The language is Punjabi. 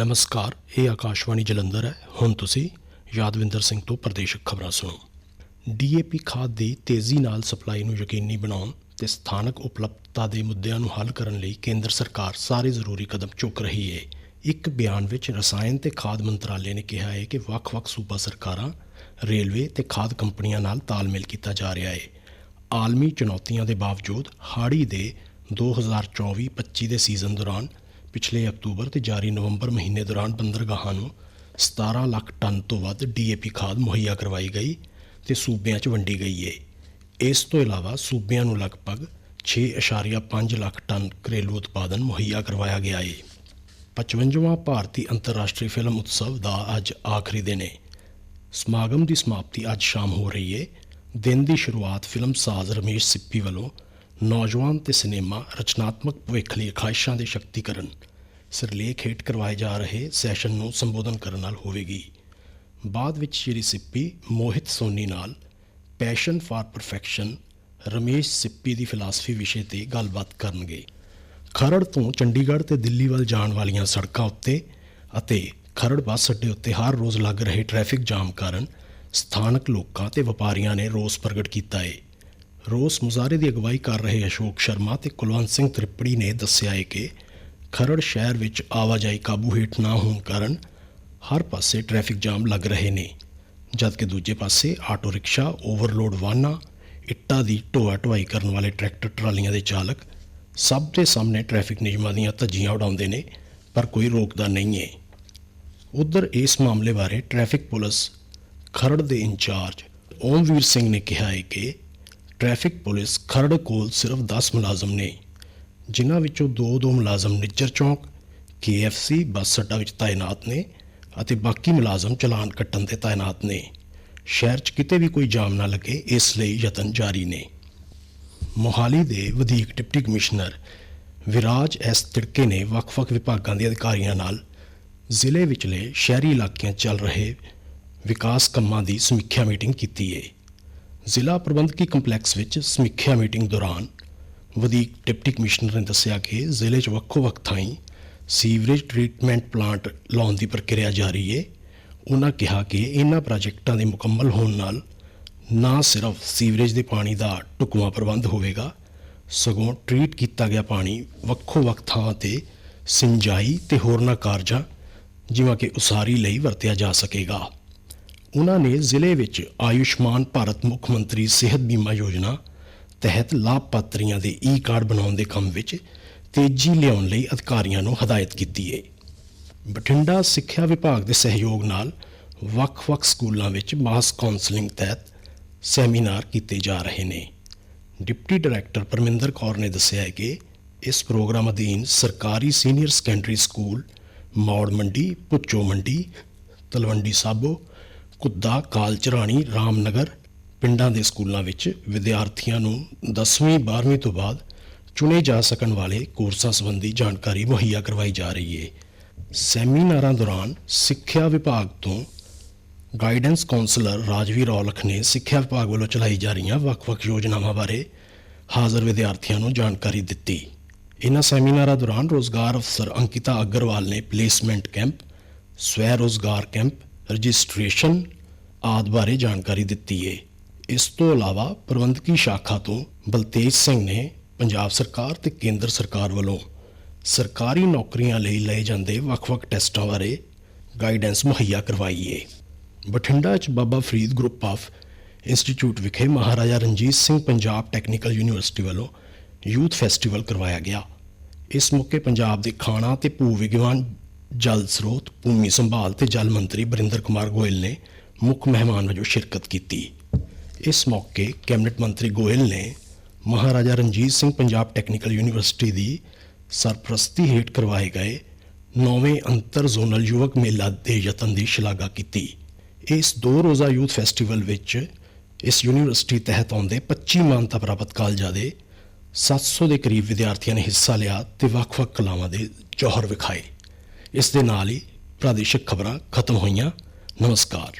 ਨਮਸਕਾਰ, ਇਹ ਆਕਾਸ਼ਵਾਣੀ ਜਲੰਧਰ ਹੈ। ਹੁਣ ਤੁਸੀਂ ਯਾਦਵਿੰਦਰ ਸਿੰਘ ਤੋਂ ਪ੍ਰਦੇਸ਼ਕ ਖਬਰਾਂ ਸੁਣੋ। ਡੀਏਪੀ ਖਾਦ ਦੀ ਤੇਜ਼ੀ ਨਾਲ ਸਪਲਾਈ ਨੂੰ ਯਕੀਨੀ ਬਣਾਉਣ ਤੇ ਸਥਾਨਕ ਉਪਲਬਧਤਾ ਦੇ ਮੁੱਦਿਆਂ ਨੂੰ ਹੱਲ ਕਰਨ ਲਈ ਕੇਂਦਰ ਸਰਕਾਰ ਸਾਰੇ ਜ਼ਰੂਰੀ ਕਦਮ ਚੁੱਕ ਰਹੀ ਹੈ ਇੱਕ ਬਿਆਨ ਵਿੱਚ ਰਸਾਇਣ ਤੇ ਖਾਦ ਮੰਤਰਾਲੇ ਨੇ ਕਿਹਾ ਹੈ ਕਿ ਵੱਖ-ਵੱਖ ਸੂਬਾ ਸਰਕਾਰਾਂ, ਰੇਲਵੇ ਤੇ ਖਾਦ ਕੰਪਨੀਆਂ ਨਾਲ ਤਾਲਮੇਲ ਕੀਤਾ ਜਾ ਰਿਹਾ ਹੈ ਆਲਮੀ ਚੁਣੌਤੀਆਂ ਦੇ ਬਾਵਜੂਦ ਹਾੜੀ ਦੇ 2024-25 ਦੇ ਸੀਜ਼ਨ ਦੌਰਾਨ ਪਿਛਲੇ ਅਕਤੂਬਰ ਤੇ ਜਾਰੀ ਨਵੰਬਰ ਮਹੀਨੇ ਦੌਰਾਨ ਬੰਦਰਗਾਹਾਂ ਨੂੰ 17 ਲੱਖ ਟਨ ਤੋਂ ਵੱਧ ਡੀਏਪੀ ਖਾਦ ਮੁਹੱਈਆ ਕਰਵਾਈ ਗਈ ਤੇ ਸੂਬਿਆਂ 'ਚ ਵੰਡੀ ਗਈ ਏ। ਇਸ ਤੋਂ ਇਲਾਵਾ ਸੂਬਿਆਂ ਨੂੰ ਲਗਭਗ 6.5 ਲੱਖ ਟਨ ਘਰੇਲੂ ਉਤਪਾਦਨ ਮੁਹੱਈਆ ਕਰਵਾਇਆ ਗਿਆ ਏ। 55ਵਾਂ ਭਾਰਤੀ ਅੰਤਰਰਾਸ਼ਟਰੀ ਫਿਲਮ ਉਤਸਵ ਦਾ ਅੱਜ ਆਖਰੀ ਦਿਨ ਏ। ਸਮਾਗਮ ਦੀ ਸਮਾਪਤੀ ਅੱਜ ਸ਼ਾਮ ਹੋ ਰਹੀ ਹੈ ਦਿਨ ਦੀ ਸ਼ੁਰੂਆਤ ਫਿਲਮ ਸਾਜ਼ ਰਮੇਸ਼ ਸਿੱਪੀ ਵੱਲੋਂ ਨੌਜਵਾਨ ਤੇ ਸਿਨੇਮਾ ਰਚਨਾਤਮਕ ਭਵਿੱਖ ਲਈ ਖਾਹਿਸ਼ਾਂ ਦੇ ਸ਼ਕਤੀਕਰਨ। ਸਿਰਲੇਖ ਹੇਠ ਕਰਵਾਏ ਜਾ ਰਹੇ ਸੈਸ਼ਨ ਨੂੰ ਸੰਬੋਧਨ ਕਰਨ ਨਾਲ ਹੋਵੇਗੀ। ਬਾਅਦ ਵਿੱਚ ਸ਼੍ਰੀ ਸਿੱਪੀ, ਮੋਹਿਤ ਸੋਨੀ ਨਾਲ passion for perfection Ramesh Sippy the philosophy ਵਿਸ਼ੇ ਤੇ ਗੱਲਬਾਤ ਕਰਨਗੇ। ਖਰੜ ਤੋਂ ਚੰਡੀਗੜ੍ਹ ਤੇ ਦਿੱਲੀ ਵੱਲ ਜਾਣ ਵਾਲੀਆਂ ਸੜਕਾਂ ਉੱਤੇ ਅਤੇ ਖਰੜ ਬੱਸ ਅੱਡੇ ਉੱਤੇ ਹਰ ਰੋਜ਼ ਲੱਗ ਰਹੇ ਟ੍ਰੈਫਿਕ ਜਾਮ ਕਾਰਨ ਸਥਾਨਕ ਲੋਕਾਂ ਤੇ ਵਪਾਰੀਆਂ ਨੇ ਰੋਸ ਪ੍ਰਗਟ ਕੀਤਾ ਹੈ ਰੋਸ ਮੁਜ਼ਾਹਰੇ ਦੀ ਅਗਵਾਈ ਕਰ ਰਹੇ ਅਸ਼ੋਕ ਸ਼ਰਮਾ ਤੇ ਕੁਲਵੰਤ ਸਿੰਘ ਤ੍ਰਿਪੜੀ ਨੇ ਦੱਸਿਆ ਹੈ ਕਿ ਖਰੜ ਸ਼ਹਿਰ ਵਿੱਚ ਆਵਾਜਾਈ ਕਾਬੂ ਹੇਠ ਨਾ ਹੋਣ ਕਾਰਨ ਹਰ ਪਾਸੇ ਟ੍ਰੈਫਿਕ ਜਾਮ ਲੱਗ ਰਹੇ ਨੇ, ਜਦਕਿ ਦੂਜੇ ਪਾਸੇ ਆਟੋ ਰਿਕਸ਼ਾ ਓਵਰਲੋਡ ਵਾਹਨਾਂ, ਇੱਟਾਂ ਦੀ ਢੋਆ ਢੁਆਈ ਕਰਨ ਵਾਲੇ ਟਰੈਕਟਰ, ਟਰਾਲੀਆਂ ਦੇ ਚਾਲਕ ਸਭ ਦੇ ਸਾਹਮਣੇ ਟ੍ਰੈਫਿਕ ਨਿਯਮਾਂ ਦੀਆਂ ਧੱਜੀਆਂ ਉਡਾਉਂਦੇ ਨੇ, ਪਰ ਕੋਈ ਰੋਕਦਾ ਨਹੀਂ ਹੈ ਉਧਰ ਇਸ ਮਾਮਲੇ ਬਾਰੇ ਟ੍ਰੈਫਿਕ ਪੁਲਿਸ ਖਰੜ ਦੇ ਇੰਚਾਰਜ ਓਮਵੀਰ ਸਿੰਘ ਨੇ ਕਿਹਾ ਹੈ ਕਿ ਟ੍ਰੈਫਿਕ ਪੁਲਿਸ ਖਰੜ ਕੋਲ ਸਿਰਫ 10 ਮੁਲਾਜ਼ਮ ਨੇ, ਜਿਨ੍ਹਾਂ ਵਿੱਚੋਂ ਦੋ ਦੋ ਮੁਲਾਜ਼ਮ ਨਿੱਜਰ ਚੌਂਕ KFC ਬੱਸ ਅੱਡਾ ਵਿੱਚ ਤਾਇਨਾਤ ਨੇ ਅਤੇ ਬਾਕੀ ਮੁਲਾਜ਼ਮ ਚਲਾਨ ਕੱਟਣ ਤੇ ਤਾਇਨਾਤ ਨੇ। ਸ਼ਹਿਰ 'ਚ ਕਿਤੇ ਵੀ ਕੋਈ ਜਾਮ ਨਾ ਲੱਗੇ, ਇਸ ਲਈ ਯਤਨ ਜਾਰੀ ਨੇ। ਮੋਹਾਲੀ ਦੇ ਵਧੀਕ deputy commissioner Viraj S Tidke ਨੇ ਵੱਖ-ਵੱਖ ਵਿਭਾਗਾਂ ਦੇ ਅਧਿਕਾਰੀਆਂ ਨਾਲ ਜ਼ਿਲ੍ਹੇ ਵਿਚਲੇ ਸ਼ਹਿਰੀ ਇਲਾਕਿਆਂ ਚੱਲ ਰਹੇ ਵਿਕਾਸ ਕੰਮਾਂ ਦੀ ਸਮੀਖਿਆ ਮੀਟਿੰਗ ਕੀਤੀ ਹੈ ਜ਼ਿਲ੍ਹਾ ਪ੍ਰਬੰਧਕੀ ਕੰਪਲੈਕਸ ਵਿੱਚ ਸਮੀਖਿਆ ਮੀਟਿੰਗ ਦੌਰਾਨ ਵਧੀਕ ਡਿਪਟੀ ਕਮਿਸ਼ਨਰ ਨੇ ਦੱਸਿਆ ਕਿ ਜ਼ਿਲ੍ਹੇ 'ਚ ਵੱਖੋ-ਵੱਖ ਥਾਈਂ ਸੀਵਰੇਜ ਟ੍ਰੀਟਮੈਂਟ ਪਲਾਂਟ ਲਾਉਣ ਦੀ ਪ੍ਰਕਿਰਿਆ ਜਾਰੀ ਏ। ਉਹਨਾਂ ਕਿਹਾ ਕਿ ਇਹਨਾਂ ਪ੍ਰੋਜੈਕਟਾਂ ਦੇ ਮੁਕੰਮਲ ਹੋਣ ਨਾਲ ਨਾ ਸਿਰਫ ਸੀਵਰੇਜ ਦੇ ਪਾਣੀ ਦਾ ਢੁਕਵਾਂ ਪ੍ਰਬੰਧ ਹੋਵੇਗਾ, ਸਗੋਂ ਟ੍ਰੀਟ ਕੀਤਾ ਗਿਆ ਪਾਣੀ ਵੱਖੋ-ਵੱਖ ਥਾਂ ਤੇ ਸਿੰਜਾਈ ਤੇ ਹੋਰਨਾਂ ਕਾਰਜਾਂ, ਜਿਵੇਂ ਕਿ ਉਸਾਰੀ ਲਈ ਵਰਤਿਆ ਜਾ ਸਕੇਗਾ। ਉਹਨਾਂ ਨੇ ਜ਼ਿਲ੍ਹੇ ਵਿੱਚ ਆਯੁਸ਼ਮਾਨ ਭਾਰਤ ਮੁੱਖ ਮੰਤਰੀ ਸਿਹਤ ਬੀਮਾ ਯੋਜਨਾ ਤਹਿਤ ਲਾਭਪਾਤਰੀਆਂ ਦੇ ਈ ਕਾਰਡ ਬਣਾਉਣ ਦੇ ਕੰਮ ਵਿੱਚ ਤੇਜ਼ੀ ਲਿਆਉਣ ਲਈ ਅਧਿਕਾਰੀਆਂ ਨੂੰ ਹਦਾਇਤ ਕੀਤੀ ਹੈ ਬਠਿੰਡਾ ਸਿੱਖਿਆ ਵਿਭਾਗ ਦੇ ਸਹਿਯੋਗ ਨਾਲ ਵੱਖ-ਵੱਖ ਸਕੂਲਾਂ ਵਿੱਚ ਮਾਸ ਕਾਉਂਸਲਿੰਗ ਤਹਿਤ ਸੈਮੀਨਾਰ ਕੀਤੇ ਜਾ ਰਹੇ ਨੇ। ਡਿਪਟੀ ਡਾਇਰੈਕਟਰ ਪਰਮਿੰਦਰ ਕੌਰ ਨੇ ਦੱਸਿਆ ਹੈ ਕਿ ਇਸ ਪ੍ਰੋਗਰਾਮ ਅਧੀਨ ਸਰਕਾਰੀ senior secondary school Maur Mandi, ਪੁੱਚੋ ਮੰਡੀ, ਤਲਵੰਡੀ ਸਾਬੋ ਕੁੱਦਾ ਕਾਲਚਰਾਣੀ ਰਾਮਨਗਰ ਪਿੰਡਾਂ ਦੇ ਸਕੂਲਾਂ ਵਿੱਚ ਵਿਦਿਆਰਥੀਆਂ ਨੂੰ 10ਵੀਂ 12ਵੀਂ ਤੋਂ ਬਾਅਦ ਚੁਣੇ ਜਾ ਸਕਣ ਵਾਲੇ ਕੋਰਸਾਂ ਸੰਬੰਧੀ ਜਾਣਕਾਰੀ ਮੁਹੱਈਆ ਕਰਵਾਈ ਜਾ ਰਹੀ ਹੈ ਸੈਮੀਨਾਰਾਂ ਦੌਰਾਨ ਸਿੱਖਿਆ ਵਿਭਾਗ ਤੋਂ ਗਾਈਡੈਂਸ ਕਾਉਂਸਲਰ ਰਾਜਵੀਰ ਔਲਖ ਨੇ ਸਿੱਖਿਆ ਵਿਭਾਗ ਵੱਲੋਂ ਚਲਾਈ ਜਾ ਰਹੀਆਂ ਵੱਖ-ਵੱਖ ਯੋਜਨਾਵਾਂ ਬਾਰੇ ਹਾਜ਼ਰ ਵਿਦਿਆਰਥੀਆਂ ਨੂੰ ਜਾਣਕਾਰੀ ਦਿੱਤੀ। ਇਨ੍ਹਾਂ ਸੈਮੀਨਾਰਾਂ ਦੌਰਾਨ ਰੋਜ਼ਗਾਰ ਅਫਸਰ ਅੰਕਿਤਾ ਅਗਰਵਾਲ ਨੇ ਪਲੇਸਮੈਂਟ ਕੈਂਪ ਸਵੈ ਰੋਜ਼ਗਾਰ ਕੈਂਪ ਰਜਿਸਟ੍ਰੇਸ਼ਨ ਆਦਿ ਬਾਰੇ ਜਾਣਕਾਰੀ ਦਿੱਤੀ ਏ। ਇਸ ਤੋਂ ਇਲਾਵਾ ਪ੍ਰਬੰਧਕੀ ਸ਼ਾਖਾ ਤੋਂ ਬਲਤੇਜ ਸਿੰਘ ਨੇ ਪੰਜਾਬ ਸਰਕਾਰ ਤੇ ਕੇਂਦਰ ਸਰਕਾਰ ਵੱਲੋਂ ਸਰਕਾਰੀ ਨੌਕਰੀਆਂ ਲਈ ਲਏ ਜਾਂਦੇ ਵੱਖ-ਵੱਖ ਟੈਸਟਾਂ ਬਾਰੇ ਗਾਈਡੈਂਸ ਮੁਹੱਈਆ ਕਰਵਾਈ ਏ। ਬਠਿੰਡਾ 'ਚ Baba Farid group of institute ਵਿਖੇ ਮਹਾਰਾਜਾ ਰਣਜੀਤ ਸਿੰਘ ਪੰਜਾਬ ਟੈਕਨੀਕਲ ਯੂਨੀਵਰਸਿਟੀ ਵੱਲੋਂ ਯੂਥ ਫੈਸਟੀਵਲ ਕਰਵਾਇਆ ਗਿਆ। ਇਸ ਮੌਕੇ ਪੰਜਾਬ ਦੇ ਖਾਣਾ ਤੇ ਭੂ ਵਿਗਿਆਨ ਜਲ ਸਰੋਤ, ਭੂਮੀ ਸੰਭਾਲ ਤੇ ਜਲ ਮੰਤਰੀ ਬਰਿੰਦਰ ਕੁਮਾਰ ਗੋਇਲ ਨੇ ਮੁੱਖ ਮਹਿਮਾਨ ਵਜੋਂ ਸ਼ਿਰਕਤ ਕੀਤੀ। ਇਸ ਮੌਕੇ ਕੈਬਨਿਟ ਮੰਤਰੀ ਗੋਇਲ ਨੇ ਮਹਾਰਾਜਾ ਰਣਜੀਤ ਸਿੰਘ ਪੰਜਾਬ ਟੈਕਨੀਕਲ ਯੂਨੀਵਰਸਿਟੀ ਦੀ ਸਰਪ੍ਰਸਤੀ ਹੇਠ ਕਰਵਾਏ ਗਏ ਨੌਵੇਂ ਅੰਤਰ ਜ਼ੋਨਲ ਯੁਵਕ ਮੇਲਾ ਦੇ ਯਤਨ ਦੀ ਸ਼ਲਾਘਾ ਕੀਤੀ। ਇਸ ਦੋ ਰੋਜ਼ਾ ਯੂਥ ਫੈਸਟੀਵਲ ਵਿੱਚ ਇਸ ਯੂਨੀਵਰਸਿਟੀ ਤਹਿਤ ਆਉਂਦੇ 25 ਮਾਨਤਾ ਪ੍ਰਾਪਤ ਕਾਲਜਾਂ ਦੇ 700 ਦੇ ਕਰੀਬ ਵਿਦਿਆਰਥੀਆਂ ਨੇ ਹਿੱਸਾ ਲਿਆ ਤੇ ਵੱਖ-ਵੱਖ ਕਲਾਵਾਂ ਦੇ ਜੋਹਰ ਵਿਖਾਏ। ਇਸ ਦੇ ਨਾਲ ਹੀ ਪ੍ਰਾਦੇਸ਼ਿਕ ਖਬਰਾਂ ਖਤਮ ਹੋਈਆਂ। ਨਮਸਕਾਰ।